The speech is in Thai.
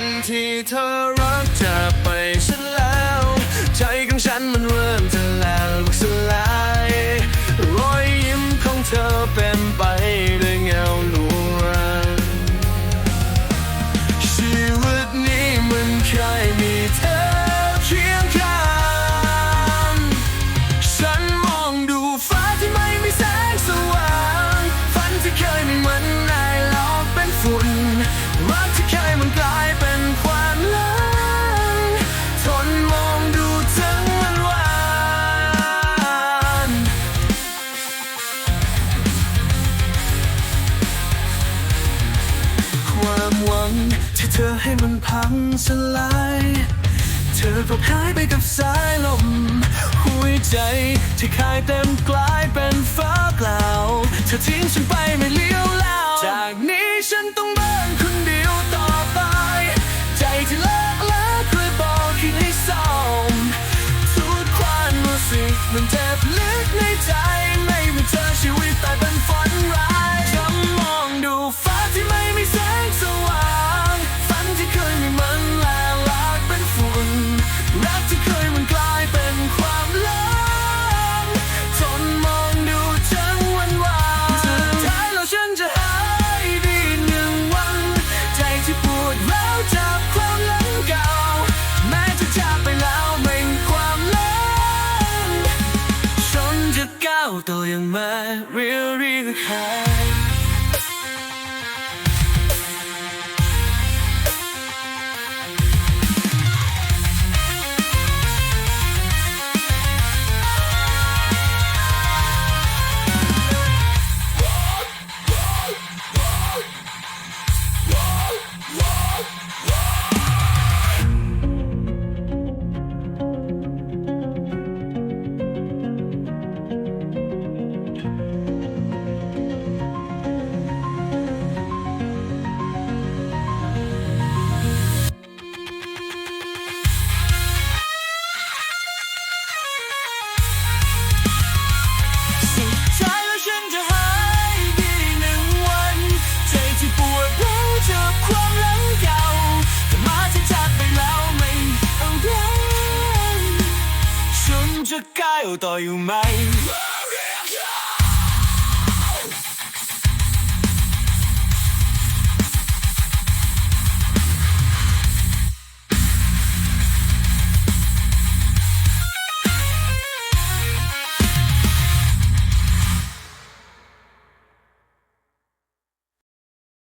คนที่เธอรักจากไปฉันแล้ว ใจของฉันมันเริ่มจะ ความหวัง ที่เธอให้มันพังสลาย เธอก็หายไปกับสายลม หัวใจที่คายเต็มกลา 都掩埋 real real high。回歌うまい